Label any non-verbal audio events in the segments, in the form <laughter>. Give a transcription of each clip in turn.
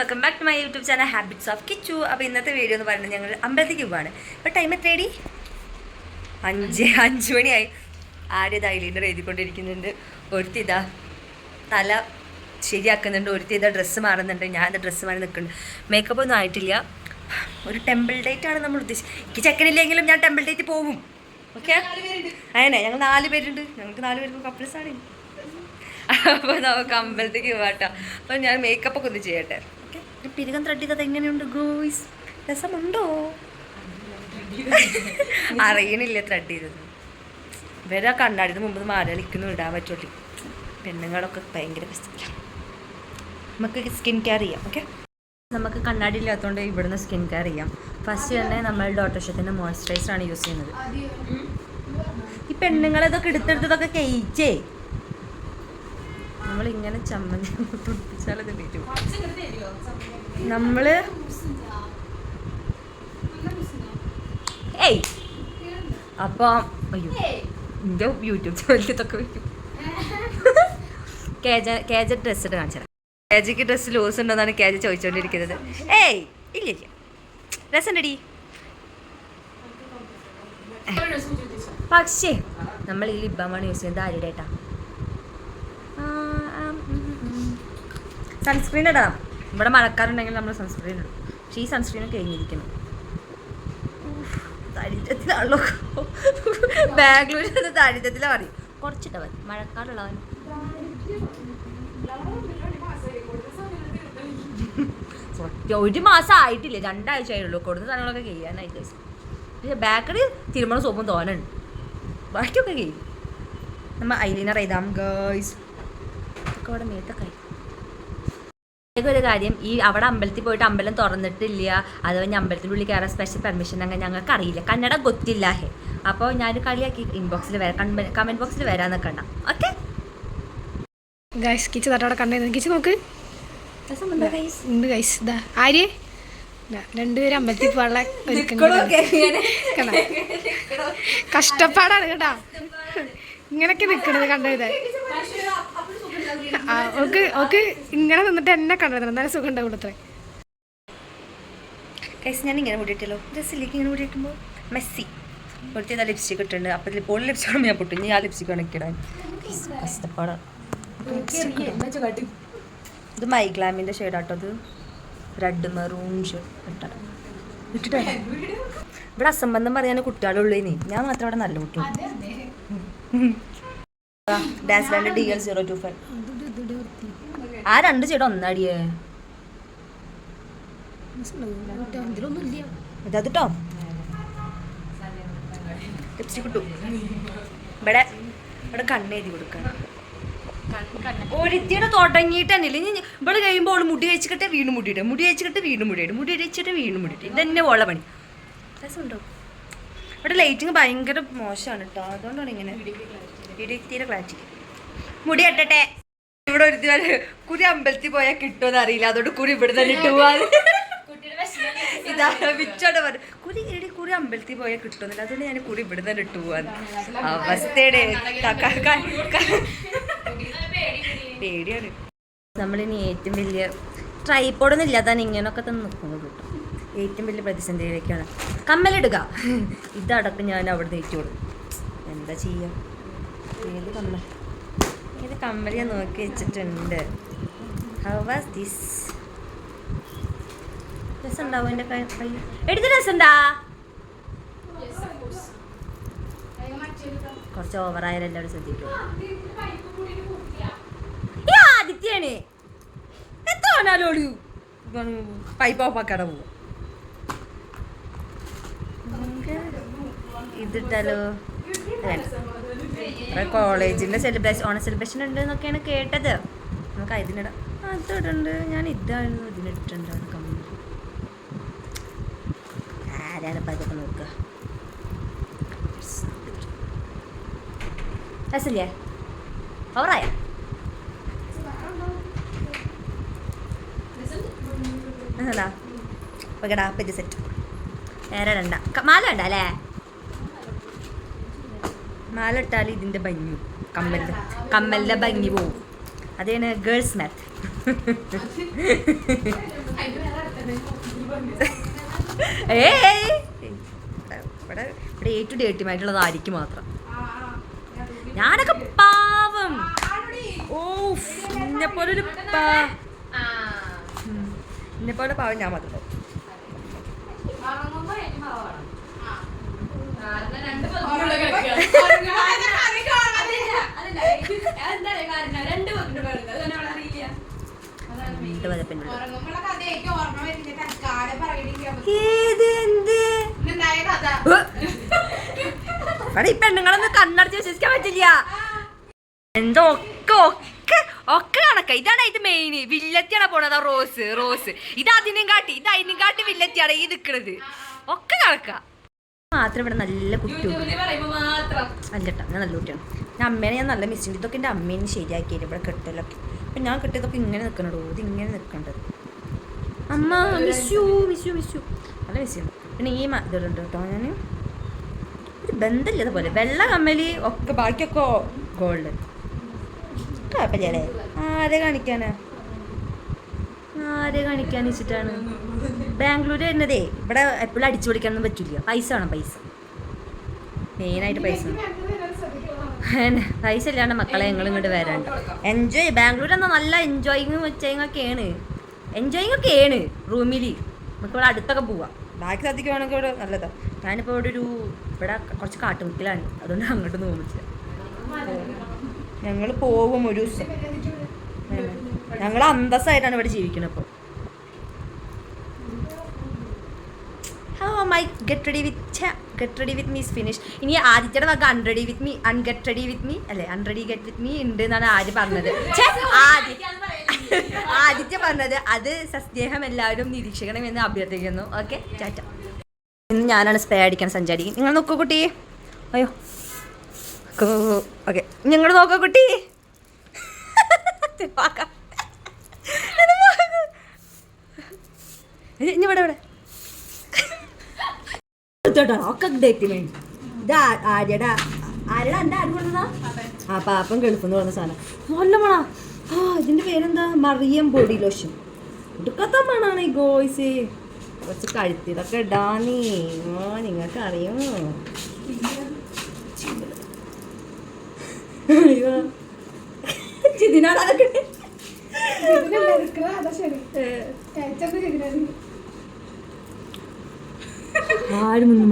Welcome back to my YouTube channel habits of Kichu അപ്പോൾ ഇന്നത്തെ video എന്ന് പറയുന്നത് ഞങ്ങൾ അമ്പലത്തേക്ക് പോവാണ്. അപ്പോൾ ടൈം എത്രയടി അഞ്ച് അഞ്ച് മണിയായി. ആദ്യത് ഐലൈനർ എഴുതിക്കൊണ്ടിരിക്കുന്നുണ്ട്? ഒരുത്തി ഇതാ തല ശരിയാക്കുന്നുണ്ട്. ഒരുത്തി ഇതാ ഡ്രസ്സ് മാറുന്നുണ്ട്. ഞാൻ ഇതാ ഡ്രസ്സ് മാറി നിൽക്കുന്നുണ്ട്. മേക്കപ്പ് ഒന്നും ആയിട്ടില്ല. ഒരു ടെമ്പിൾ ഡേറ്റ് ആണ് നമ്മൾ ഉദ്ദേശിച്ചത്. എനിക്ക് ചെക്കനില്ലെങ്കിലും ഞാൻ ടെമ്പിൾ ഡേറ്റ് പോകും. ഓക്കെ അങ്ങനെ ഞങ്ങൾ നാല് പേരുണ്ട്. ഞങ്ങൾക്ക് നാല് പേർക്ക് കപ്പിൾസാണ് അപ്പോൾ നമുക്ക് അമ്പലത്തേക്ക് പോകാട്ടോ അപ്പോൾ ഞാൻ മേക്കപ്പൊക്കെ ഒന്ന് ചെയ്യട്ടെ. പിരുകം ത്രെഡ് ചെയ്തത് എങ്ങനെയുണ്ട് ഗോയ്സ്? രസമുണ്ടോ? അറിയണില്ല ത്രെഡ് ചെയ്തത്. ഇവരെ കണ്ണാടിന് മുമ്പ് മാറി കളിക്കുന്നു ഇടാൻ പറ്റുള്ളൂ പെണ്ണുങ്ങളൊക്കെ ഭയങ്കര ബെസ്റ്റ് നമുക്ക് സ്കിൻ കെയർ ചെയ്യാം ഓക്കെ നമുക്ക് കണ്ണാടി ഇല്ലാത്തതുകൊണ്ട് ഇവിടുന്ന് സ്കിൻ കെയർ ചെയ്യാം. ഫസ്റ്റ് തന്നെ നമ്മൾ ഡോട്ടോഷത്തിന്റെ മോയ്സ്ചറൈസർ ആണ് യൂസ് ചെയ്യുന്നത്. ഈ പെണ്ണുങ്ങളതൊക്കെ എടുത്തെടുത്തതൊക്കെ കഴിച്ചേ. നമ്മളിങ്ങനെ ചമ്മന്തി <laughs> പിടിപ്പിച്ചാലത് വരും നമ്മൾ ഏയ്. അപ്പൊ അയ്യോ. എന്റെ യൂട്യൂബ് ചാനലിൽ ഇതൊക്കെ വയ്ക്കും കേജ കേജ ഡ്രസ്സ് ഇട്ട് കാണിച്ചത് കേജയ്ക്ക് ഡ്രസ്സ് ലൂസ് ഉണ്ടെന്നാണ് കേജ ചോദിച്ചുകൊണ്ടിരിക്കുന്നത് ഏയ് ഇല്ല ഇല്ല. രസമുണ്ടടി പക്ഷേ നമ്മൾ ഈ ലിബാമാണ് യൂസ് ചെയ്യുന്നത് ആരുടെ സൺസ്ക്രീൻ ഇടണം. ഇവിടെ മഴക്കാറുണ്ടെങ്കിൽ നമ്മൾ സൺസ്ക്രീൻ ഇടും പക്ഷേ ഈ സൺസ്ക്രീൻ കഴിഞ്ഞിരിക്കണം. ദാരിദ്ര്യത്തിലാണല്ലോ. ബാംഗ്ലൂരിൽ നിന്ന് ദാരിദ്ര്യത്തിലാണ് പറയും. കുറച്ചിട്ട മതി. മഴക്കാറുള്ളവൻ സത്യം ഒരു മാസം ആയിട്ടില്ല? രണ്ടാഴ്ച ആയുള്ളൂ. കൊടുത്ത സാധനങ്ങളൊക്കെ കഴിയാനായിട്ട് പക്ഷേ ബാക്കറി തിരുമണ സോപ്പും തോനുണ്ട്. ബാക്കിയൊക്കെ കഴിയും നമ്മ ഐലിനർ എഴുതാം ഗേൾസ് ഒക്കെ അവിടെ മേത്തൊക്കെ ഒരു കാര്യം ഈ അവിടെ അമ്പലത്തിൽ പോയിട്ട് അമ്പലം തുറന്നിട്ടില്ല അഥവാ ഞാൻ അമ്പലത്തിന്റെ ഉള്ളിൽ കയറാൻ സ്പെഷ്യൽ പെർമിഷൻ അങ്ങനെ ഞങ്ങൾക്ക് അറിയില്ല കന്നഡ ഗൊത്തില്ല ഹേ. അപ്പോൾ ഞാനൊരു കളിയാക്കി ഇൻബോക്സിൽ വരാം. കമന്റ് ബോക്സിൽ വരാൻ നിൽക്കണ്ട ഓക്കെ ഗൈസ് കിച്ച് തട്ടവിടെ കണ്ടു. കിച്ച് നോക്ക്. ഉണ്ട് ഗൈസ് ഇതാ ആര്യ? ദാ, രണ്ടുപേരും അമ്പലത്തിൽ പോകാനുള്ള? കഷ്ടപ്പാടാണ് കേട്ടാ. ഇങ്ങനൊക്കെ നിക്കണത് കണ്ടത് ഓക്ക് ഓക്ക് ഇങ്ങനെ നിന്നിട്ട് എന്നെ കണ്ടിരുന്നു. എന്നാലും സുഖം ഉണ്ടാവും അത്രേ. കൈസ് ഞാൻ ഇങ്ങനെ മുടിയിട്ടല്ലോ ഡ്രസ്സിലേക്ക് ഇങ്ങനെ മുടിയിട്ടുമ്പോൾ മെസ്സി. ഒരുത്തി ഇതാ ലിപ്സ്റ്റിക് ഇട്ടുണ്ട് അപ്പോൾ ഇതിൽ പോളി ലിപ്സ്റ്റിക് ഞാൻ പൊട്ടു ഇനി ആ ലിപ്സ്റ്റിക് ആണ് ഇടാൻ. കഷ്ടപ്പാടാണ് ഇത് മൈ ഗ്ലാമിന്റെ ഷെയ്ഡാട്ടോ അത് റെഡ് മെറൂൺ ഷെയ്ഡ് ഇട്ടിട്ടാ? ഇവിടെ അസംബന്ധം പറയാൻ കുട്ടികളുള്ളേ നീ ഞാൻ മാത്രം ഇവിടെ നല്ല കുട്ടി dance band D L zero two five ആ രണ്ട് ചേട്ടൻ ഒന്നാടിയേ. ഇതത് കേട്ടോ ലിപ്സ്റ്റിക് ഇട്ടു. ഇവിടെ ഇവിടെ കണ്ണെഴുതി കൊടുക്കണം. ഒരുത്തിയുടെ തുടങ്ങിയിട്ട് തന്നെ ഇനി ഇവിടെ കഴിയുമ്പോൾ അവൾ മുടി കഴിച്ചിട്ട് വീണ്ടും മുടിയിട്ട് മുടി കഴിച്ചിട്ട് വീണ്ടും മുടിയിട്ട് മുടി കഴിച്ചിട്ട് വീണ്ടും മുടിയിട്ട് ഇതന്നെ ഓള പണി. രസമുണ്ടോ? ഇവിടെ ലൈറ്റിങ് ഭയങ്കര മോശമാണ് കേട്ടോ അതുകൊണ്ടാണ് ഇങ്ങനെ വീഡിയോ തീരെ ക്ലാരിറ്റി മുടി കെട്ടട്ടെ ഇവിടെ ഒരു കുറി കുരി അമ്പലത്തിൽ പോയാൽ കിട്ടുമെന്ന് അറിയില്ല. അതുകൊണ്ട് കുരി ഇവിടെ തന്നെ ഇട്ട് പോവാന്ന്. ഇതാ വിച്ചോടെ പറഞ്ഞു കുരി എടി കുരി അമ്പലത്തിൽ പോയാൽ കിട്ടുന്നില്ല അതുകൊണ്ട് ഞാൻ കുരി ഇവിടെ തന്നെ ഇട്ട് പോവാന്ന്. അവസ്ഥയുടെ പേടിയാണ്. നമ്മളിനി ഏറ്റവും വലിയ ട്രൈപ്പോഡൊന്നും ഇല്ലാതാണ് ഇങ്ങനൊക്കെ തന്നെ നിൽക്കുന്നത് കേട്ടോ. ഏറ്റവും വലിയ പ്രതിസന്ധിയിലേക്കാണ്. കമ്മലിടുക. ഇതടക്കം ഞാൻ അവിടെ നിന്ന് ഏറ്റുകൊടുക്കും എന്താ ചെയ്യുക ഏത് കമ്മൽ? ഏത് കമ്മൽ നോക്കി വെച്ചിട്ടുണ്ട്. ഹൗ വാസ് ദിസ് രസമുണ്ടാവും എന്റെ കൈ എടുത്ത് രസമുണ്ടാ? കുറച്ച് ഓവറായാലും എല്ലാവരും ശ്രദ്ധിക്കും. ഈ ആദിത്യാണ് എത്താനാലോളൂ പൈപ്പ് ഓഫ് ആക്കാടെ പോവും. ഇതിട്ടാലോ കോളേജിന്റെ സെലിബ്രേഷൻ ഓണ സെലിബ്രേഷൻ ഉണ്ട് എന്നൊക്കെയാണ് കേട്ടത്. നമുക്ക് ഇതിനിടാം അതിടുണ്ട് ഞാൻ ഇതായിരുന്നു. ഇതിനിട്ടുണ്ട് കമ്മി ആരാണ് ഇപ്പം അതൊക്കെ നോക്കുക? രസമില്ലേ ഓറായ ഓക്കെടാ പെറ്റ് സെറ്റ് നേരെ രണ്ട. മാല ഉണ്ട അല്ലേ മാല ഇട്ടാൽ ഇതിന്റെ ഭംഗി. കമ്മലിന്റെ കമ്മലിന്റെ ഭംഗി പോവും. അതാണ് ഗേൾസ് മാത്ത് ഏ ഇവിടെ ഇവിടെ എ ടു ഡേറ്റുമായിട്ടുള്ളത് ആയിരിക്കും മാത്രം. ഞാനൊക്കെ പാവം. ഓ എന്നെ പോലൊരു ഒരു എന്നെ പോലെ പാവം ഞാൻ മാത്രം രണ്ട് പതിപ്പിന്റെ ഏത് എന്ത് ഇവിടെ <laughs> ഈ പെണ്ണുങ്ങളൊന്നും കണ്ണടച്ച് വിശ്വസിക്കാൻ പറ്റില്ല. എന്തോ ഒക്കെ ഒക്കെ ഒക്കെ കണക്ക. ഇതാണ് ഇത് മെയിൻ വില്ലത്തിയാണ് പോണത്? Rose Rose. ഇത് അതിനും കാട്ടി ഇത് അതിനും കാട്ടി വില്ലത്തിയാണ് ഈ നിക്കണത്. ഒക്കെ കണക്ക. മാത്രം ഇവിടെ നല്ല കുട്ടി അല്ലട്ടാ ഞാൻ നല്ല കുട്ടിയാണ്. ഞാൻ അമ്മേനെ ഞാൻ നല്ല മിസ് ഇതൊക്കെ എന്റെ അമ്മേനെ ശരിയാക്കിയിട്ട് ഇവിടെ കെട്ടലൊക്കെ? അപ്പം ഞാൻ കെട്ടിയതൊക്കെ ഇങ്ങനെ നിൽക്കണോ ഇത് ഇങ്ങനെ നിൽക്കേണ്ടത് അമ്മ മിസ്സു മിസ്സു മിസ്സു നല്ല മിസ് ചെയ്യുന്നു. പിന്നെ ഈ ഇതുണ്ട് കേട്ടോ ഞാൻ ഒരു ബന്ധമില്ല അതുപോലെ വെള്ള കമ്മലി ഒക്കെ ബാക്കിയൊക്കെ ഗോൾഡ് കുഴപ്പമില്ലേ ആരെ കാണിക്കാനാ? ആരെ കാണിക്കാൻ വെച്ചിട്ടാണ്? ബാംഗ്ലൂർ വരുന്നതേ ഇവിടെ എപ്പോഴും അടിച്ചു പൊളിക്കാനൊന്നും പറ്റില്ല. പൈസ വേണം പൈസ. മെയിനായിട്ട് പൈസ. പൈസ ഇല്ലാണ്ട് മക്കളെ ഞങ്ങൾ ഇങ്ങോട്ട് വരാണ്ട്. എൻജോയ് ബാംഗ്ലൂർ എന്നാൽ നല്ല എൻജോയിങ് വെച്ചിങ് ഒക്കെയാണ്. എൻജോയിങ് ആണ് റൂമിൽ നമുക്ക് ഇവിടെ അടുത്തൊക്കെ പോവാം. ബാക്കി സാധിക്കുവാണെങ്കിൽ ഇവിടെ നല്ലതാ. ഞാനിപ്പോൾ ഇവിടെ ഒരു ഇവിടെ കുറച്ച് കാട്ടുമുക്കിലാണ്. അതുകൊണ്ട് അങ്ങോട്ട് തോന്നിച്ചില്ല ഞങ്ങൾ പോകും ഒരു ദിവസം. ഞങ്ങൾ അന്തസ്സായിട്ടാണ് ഇവിടെ ജീവിക്കുന്നത് ഇപ്പോൾ my get ready with get ready with me finish ഇനി ആദിത്യയുടെ വക unready with me unget ready with me അല്ലേ അൺറെഡി ഗെറ്റ് വിത്ത് മീ ഉണ്ട് എന്നാണ് ആര് പറഞ്ഞത് ആദ്യം ആദിത്യ പറഞ്ഞത് അത് സസ്നേഹം എല്ലാവരും നിരീക്ഷിക്കണം എന്ന് അഭ്യർത്ഥിക്കുന്നു ഓക്കെ ചാറ്റ ഇന്ന് ഞാനാണ് സ്പ്രേ അടിക്കാൻ സഞ്ചാരിക്കും നിങ്ങൾ നോക്കൂ കുട്ടി അയ്യോ ഓക്കെ നിങ്ങൾ നോക്കൂ കുട്ടി ഇനി ഇവിടെ ഇവിടെ എടുത്തോട്ടോ ഒക്കെ ഡേറ്റ് വേണ്ടി ഇത് ആ- എന്റെ ആര് പാപ്പം. ഗൾഫെന്ന് പറഞ്ഞ സാധനം. നല്ല മണ ആ ഇതിന്റെ പേരെന്താ? Mariyam body lotion. മണാണ് ഈ ഗോയ്സ്. കുറച്ച് കഴുത്തിതൊക്കെ ഇടാനേ. ആ നിങ്ങൾക്ക് അറിയോ? ചിതിനാടാ അതൊക്കെ. ആരും ഒന്നും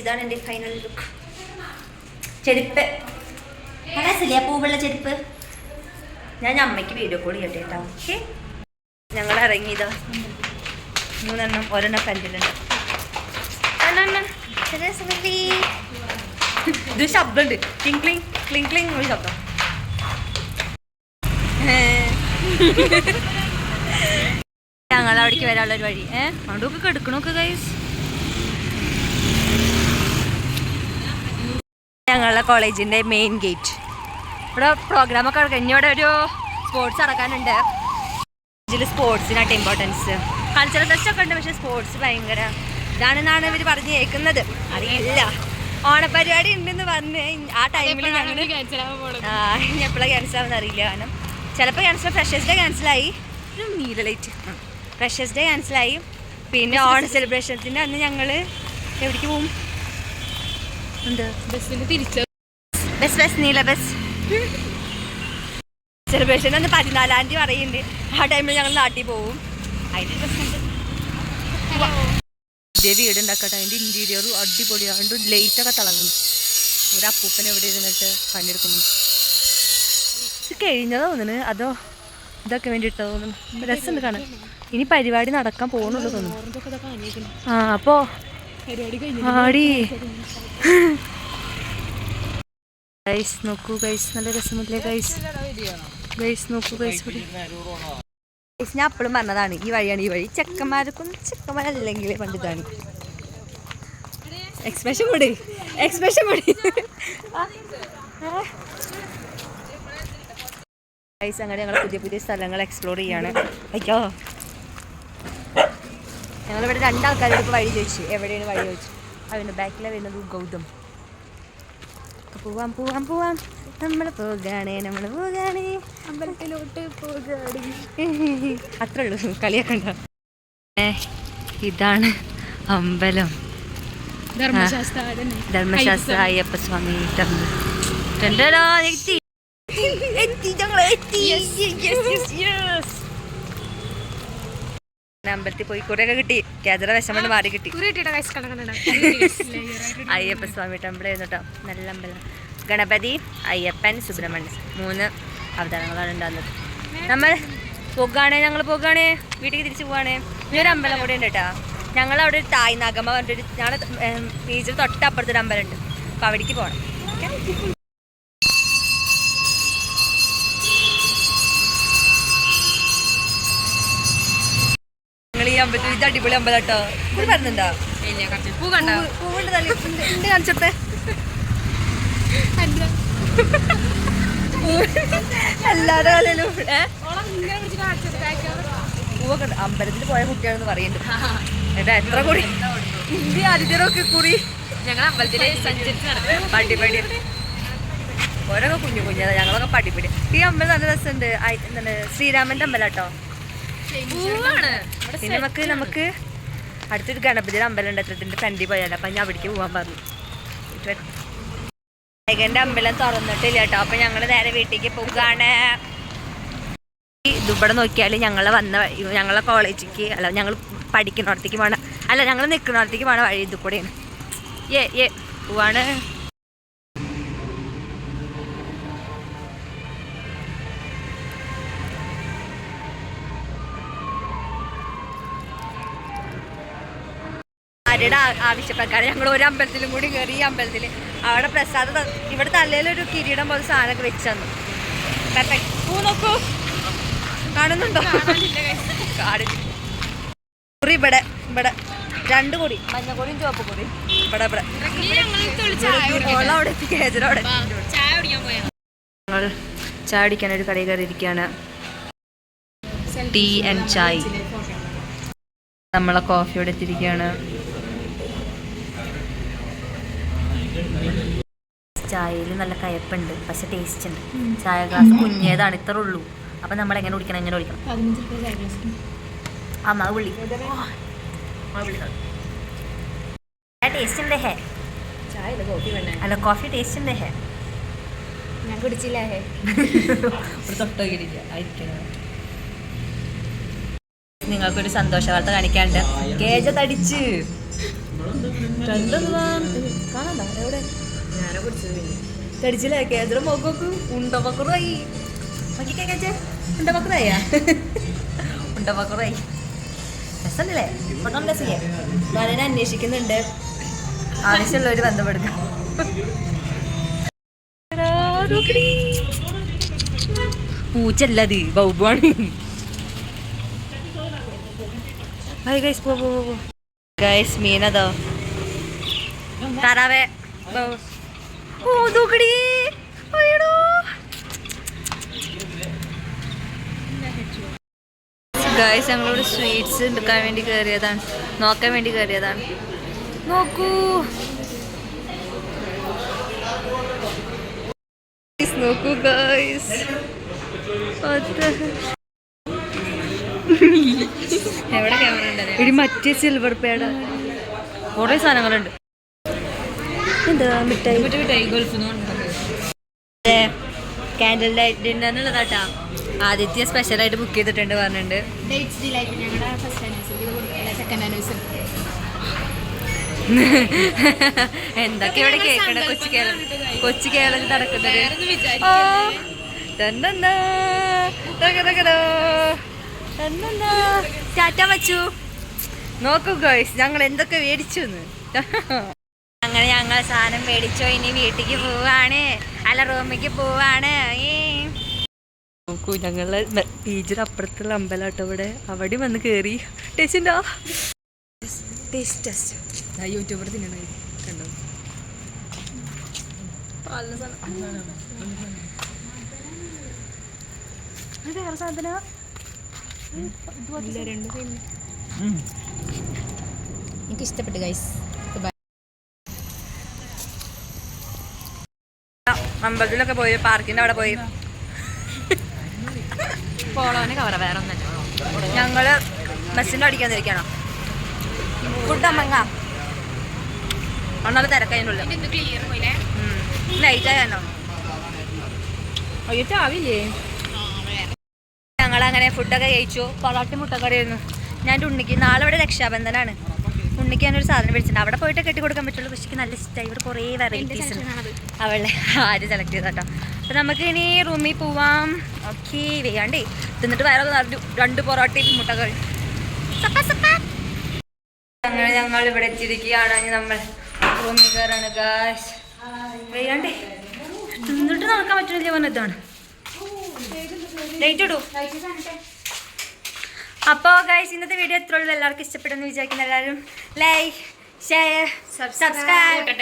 ഇതാണ് എന്റെ ഫൈനൽ ലുക്ക് ചെരുപ്പ്. മനസ്സില്ല പൂവുള്ള ചെരുപ്പ്? ഞാൻ അമ്മയ്ക്ക് വീഡിയോ കോൾ ചെയ്യട്ടെ കേട്ടോ. ഓക്കെ ഞങ്ങൾ ഇറങ്ങിയതാ മൂന്നെണ്ണം ഒരെണ്ണം സുമതി. ഇത് ശബ്ദമുണ്ട്. ക്ലിങ് ക്ലിങ് ക്ലിങ് ക്ലിങ് ഒരു ശബ്ദം. <laughs> ഞങ്ങൾ അവിടേക്ക് വരാനുള്ള ഒരു വഴി. ഏഹ് അതുകൊണ്ടൊക്കെ കെടുക്കണൊക്കെ ഗൈസ് ഞങ്ങളുടെ കോളേജിന്റെ മെയിൻ ഗേറ്റ് ഇവിടെ പ്രോഗ്രാമൊക്കെ ഇനി ഇവിടെ ഒരു സ്പോർട്സ് നടക്കാനുണ്ട്. ഇതിൽ സ്പോർട്സിനായിട്ട് ഇമ്പോർട്ടൻസ് കൾച്ചറൽ ഫെസ്റ്റ് ഒക്കെ ഉണ്ട് പക്ഷേ സ്പോർട്സ് ഭയങ്കര ഇതാണെന്നാണ് ഇവർ പറഞ്ഞു കേൾക്കുന്നത് അറിയില്ല. ഓണപരിപാടി ഉണ്ടെന്ന് പറഞ്ഞ് ആ ടൈമിൽ ഞങ്ങൾ എപ്പോഴാണ് ക്യാൻസൽ ആവുമെന്ന് അറിയില്ല കാരണം ചിലപ്പോൾ ക്യാൻസൽ ഫ്രഷേഴ്സിന്റെ ക്യാൻസലായി നീല ലൈറ്റ് ഫ്രഷേഴ്സ് ഡേ ക്യാൻസലായി പിന്നെ ഓണ സെലിബ്രേഷൻസിന്റെ അന്ന് ഞങ്ങൾ എവിടേക്ക് പോവും? എന്ത്? ബസ്സിന് തിരിച്ചു ബസ് ബസ് നീല ബസ് സെലിബ്രേഷൻ അന്ന് പതിനാലാം തീയതി പറയുന്നുണ്ട്. ആ ടൈമിൽ ഞങ്ങൾ നാട്ടിൽ പോവും. അതിന്റെ പ്രശ്നമുണ്ട് ഇതേ വീട് ഉണ്ടാക്കട്ടെ. അതിന്റെ ഇന്റീരിയറും അടിപൊളിയാണ്ട് ലൈറ്റൊക്കെ തിളങ്ങുന്നു. ഒരു അപ്പൂപ്പൻ എവിടെ ഇരുന്നിട്ട് പണിയെടുക്കുന്നു? ഇത് കഴിഞ്ഞതോ തോന്നുന്നു. അതോ ഇതൊക്കെ വേണ്ടിയിട്ടോ തോന്നുന്നു. രസമുണ്ട് കാണാൻ ഇനി പരിപാടി നടക്കാൻ പോകുന്നുള്ളൂ തോന്നുന്നു. ആ അപ്പോ ആടി. ഗൈസ് <laughs> നോക്കൂ ഗൈസ് നല്ല രസമില്ലേ ഗൈസ് ഗൈസ് നോക്കൂ ഗൈസ് ഗൈസ് ഞാൻ അപ്പോഴും പറഞ്ഞതാണ് ഈ വഴിയാണ് ഈ വഴി. ചെക്കന്മാർക്കൊന്നും ചെക്കന്മാരല്ലെങ്കിൽ പണ്ടിതാണ്. എക്സ്പ്രഷൻ കൂടി എക്സ്പ്രഷൻ കൂടി. ഗൈസ് അങ്ങനെ ഞങ്ങൾ പുതിയ പുതിയ സ്ഥലങ്ങൾ എക്സ്പ്ലോർ ചെയ്യാണ്. അയ്യോ. ഞങ്ങളിവിടെ രണ്ടാൾക്കാരോട് വഴി ചോദിച്ചു. എവിടെയാണ് വഴി ചോദിച്ചു അവന്റെ ബാക്കിലെ വരുന്നത് ഗൗതം. പോവാം പോവാം പോവാം. നമ്മൾ പോകാണേ നമ്മൾ പോകാണേ അമ്പലത്തിലോട്ട് പോകാണേ <laughs> അത്രേ ഉള്ളൂ കളിയൊക്കെ ഉണ്ടോ ഇതാണ് അമ്പലം. ധർമ്മശാസ്ത്ര അയ്യപ്പ സ്വാമി ടെമ്പിൾ എത്തി ഞങ്ങൾ എത്തി. അമ്പലത്തിൽ പോയി കുറെയൊക്കെ കിട്ടി. കേജറ വിഷമം മാറി കിട്ടി. അയ്യപ്പ സ്വാമി ടെമ്പിൾ ആയിരുന്നു കേട്ടോ നല്ല അമ്പലം. ഗണപതി അയ്യപ്പൻ സുബ്രഹ്മണ്യൻ. മൂന്ന് അവതാരങ്ങളാണ് ഉണ്ടാകുന്നത്. നമ്മൾ പോകുകയാണേ ഞങ്ങൾ പോകുകയാണേ വീട്ടിലേക്ക് തിരിച്ചു പോവാണേ. ഇനിയൊരു അമ്പലം കൂടെ ഉണ്ട് കേട്ടോ ഞങ്ങൾ അവിടെ ഒരു തായ് നാഗമ്മ പറഞ്ഞിട്ടൊരു ഞങ്ങളുടെ ബീച്ചിൽ തൊട്ടപ്പുറത്തൊരു അമ്പലം ഉണ്ട്. അപ്പോൾ അവിടേക്ക് പോകണം അമ്പലത്തിൽ ഇത് അടിപൊളി അമ്പലം കേട്ടോ. ഇത് പറഞ്ഞിട്ടുണ്ടോ പൂ കണ്ട? പൂവ്- പൂവുണ്ട് <laughs> കാണിച്ചപ്പേ എല്ലാരുടെ കാലിലും. ഏ? പൂവൊക്കെ. അമ്പലത്തിൽ പോയ കുട്ടിയാണെന്ന് പറയുന്നുണ്ട്. ഏട്ടാ എത്ര കൂടി? ഇന്ത്യ അതിഥികളൊക്കെ കൂടി. ഞങ്ങൾ അമ്പലത്തിലെ പടിപടി. ഓരോക്കെ കുഞ്ഞു കുഞ്ഞതാ. ഞങ്ങളൊക്കെ പടിപടി. ഈ അമ്പലം നല്ല രസമുണ്ട്. എന്താണ് ശ്രീരാമന്റെ അമ്പലം കേട്ടോ? പിന്നെ നമുക്ക് നമുക്ക് അടുത്തൊരു ഗണപതിയുടെ അമ്പലം ഉണ്ട് എത്രത്തിന്റെ ഫ്രണ്ടിൽ പോയാലോ. അപ്പൊ ഞാൻ അവിടേക്ക് പോകാൻ പറഞ്ഞു. നായകന്റെ അമ്പലം തുറന്നിട്ടില്ല കേട്ടോ. അപ്പൊ ഞങ്ങൾ നേരെ വീട്ടിലേക്ക് പോകാണ് ഈ ഇതിവിടെ നോക്കിയാൽ ഞങ്ങളെ വന്ന ഞങ്ങളെ കോളേജിലേക്ക് അല്ല ഞങ്ങൾ പഠിക്കുന്നിടത്തേക്ക് പോണ അല്ല ഞങ്ങൾ നിൽക്കുന്നിടത്തേക്ക് പോണ വഴി ഇത് കൂടെയാണ് ഏ ഏ പോവാണ്. ആ- ആവശ്യപ്രകാരം ഞങ്ങൾ ഒരു അമ്പലത്തിലും കൂടി കയറി ഈ അമ്പലത്തിൽ അവിടെ പ്രസാദം ഇവിടെ തലയിലൊരു കിരീടം പോലെ സാധനമൊക്കെ വെച്ച് തന്നു Perfect. പൂ നോക്കൂ. കാണുന്നുണ്ടോ? കാണില്ല. കുറി ഇവിടെ ഇവിടെ. രണ്ട് കൂടി. മഞ്ഞക്കൂടിയും ചുവപ്പ് കൂടി ഇവിടെ ഇവിടെ. അവിടെ പോയാ. ഞങ്ങൾ ചായ അടിക്കാൻ ഒരു കടയിൽ കയറിയിരിക്കുകയാണ്. ടീ ആൻഡ് ചായ. നമ്മളെ കോഫിയോടെ എത്തിയിരിക്കുകയാണ്. ചായയിൽ നല്ല കയപ്പുണ്ട് പക്ഷെ ടേസ്റ്റ് ഉണ്ട്. ചായ ഗ്ലാസ് കുഞ്ഞേതാണ് ഇത്ര ഉള്ളൂ. അപ്പം നമ്മൾ എങ്ങനെ കുടിക്കണം എങ്ങനെ കുടിക്കണം? അമ്മ വിളി ടേസ്റ്റ് ഉണ്ട് ഹേ? അല്ല കോഫി ടേസ്റ്റ് ഉണ്ട് ഹേ? ഞാൻ കുടിച്ചില്ല ഹേ. തൊട്ടോക്കിരിക്കുക നിങ്ങൾക്കൊരു സന്തോഷ വാർത്ത കാണിക്കാണ്ട് കേജ തടിച്ച്. കാണണ്ട എവിടെ ഞാനെ കുടിച്ചത് പിന്നെ. തടിച്ചില്ലേ? കേന്ദ്ര മോക്കോക്ക് ഉണ്ടപക്കുറായി നോക്കിക്കേ കേജ ഉണ്ടപക്കുറായ ഉണ്ടമക്കുറായി രസമല്ലേ? ഒന്നും രസില്ലേ ഞാനെ അന്വേഷിക്കുന്നുണ്ട് ആവശ്യമുള്ളവർ ബന്ധപ്പെടുക്കാം പൂച്ചല്ലത് മീനതോ? താറാവേ. അയ്യടോ. ഗൈസ് ഞങ്ങളോട് സ്വീറ്റ്സ് എടുക്കാൻ വേണ്ടി കയറിയതാണ് നോക്കാൻ വേണ്ടി കയറിയതാണ് നോക്കൂ. നോക്കൂ ഗൈസ് എവിടെ ക്യാമറ ഉണ്ട്? ഇടി മറ്റേ സിൽവർ പേട കുറേ സാധനങ്ങളുണ്ട്. എന്താ മിഠായി? കാൻഡിൽ ലൈറ്റ് ഡിന്നറിനുള്ളതാട്ടാ ആദിത്യ സ്പെഷ്യലായിട്ട് ബുക്ക് ചെയ്തിട്ടുണ്ട് പറഞ്ഞിട്ടുണ്ട്. ഡേറ്റ്സ് ഡിലൈറ്റ് ഞങ്ങളുടെ ഫസ്റ്റ് ആനിവേഴ്സറി സെക്കൻഡ് ആനിവേഴ്സറി എന്തൊക്കെ ഇവിടെ കേൾക്കണ കൊച്ചു കേരളം കൊച്ചു കേരളത്തിൽ നടക്കുന്നത്. ഓ, തന്നന്നാ. ടാറ്റ വച്ചു നോക്കൂ ഗോയ്സ് ഞങ്ങൾ എന്തൊക്കെ മേടിച്ചു <laughs> അങ്ങനെ ഞങ്ങൾ സാധനം മേടിച്ചോ ഇനി വീട്ടിലേക്ക് പോവാണ്. അല്ല റൂമിലേക്ക് പോവാണ്. നോക്കൂ ഞങ്ങൾ ബീച്ചിന് അപ്പുറത്തുള്ള അമ്പലാട്ടോ ഇവിടെ. അവിടെ വന്ന് കേറി. ടേസ്റ്റിണ്ടോ ടേസ്റ്റ് ടെസ്റ്റ് യൂട്യൂബർ തിന്നണ കണ്ടോ? വേറെ സാധന. എനിക്ക് ഇഷ്ടപ്പെട്ടു ഗൈസ് അമ്പലത്തിലൊക്കെ പോയി പാർക്കിന്റെ അവിടെ പോയി. പോളോന് കവറ വേറെ ഒന്നും ഞങ്ങൾ ബസ്സിന്റെ അടിക്കാന്നിരിക്കണം ഫുഡ് അമ്മങ്ങ. ഒന്നാമത് തിരക്കതിനുള്ളിൽ നൈറ്റ് ആയാലോ അയ്യോ ആവില്ലേ ഞങ്ങളങ്ങനെ ഫുഡൊക്കെ കഴിച്ചു. പൊറോട്ടി മുട്ടക്കറിയായിരുന്നു. ഞാൻ ഉണ്ണിക്ക് നാളെ ഇവിടെ രക്ഷാബന്ധനാണ്. ഉണ്ണിക്ക് ഞാനൊരു സാധനം മേടിച്ചിട്ടുണ്ട്. അവിടെ പോയിട്ട് കെട്ടി കൊടുക്കാൻ പറ്റുള്ളൂ. പക്ഷേ നല്ല ഇഷ്ടമായി ഇവിടെ കുറേ വെറൈറ്റീസ് ഉണ്ട്. അവളെ ആര് സെലക്ട് ചെയ്ത കേട്ടോ അപ്പം നമുക്ക് ഇനി റൂമിൽ പോവാം. ഓക്കെ. വേണ്ടേ തിന്നിട്ട് വേറെ രണ്ട് പൊറോട്ടയും മുട്ടകൾ. അങ്ങനെ ഞങ്ങൾ ഇവിടെ എത്തിയിരിക്കുകയാണ്. നമ്മൾ റൂമിൽ കയറാണ് കാശ് വേണ്ടേ തിന്നിട്ട് നടക്കാൻ പറ്റുന്നില്ല പറഞ്ഞതാണ് ലൈറ്റ് ഇടൂ. അപ്പോൾ ഗൈസ് ഇന്നത്തെ വീഡിയോ എത്ര ഉള്ളൂ? എല്ലാവർക്കും ഇഷ്ടപ്പെടുന്നു വിചാരിക്കുന്ന എല്ലാവരും. Like share subscribe.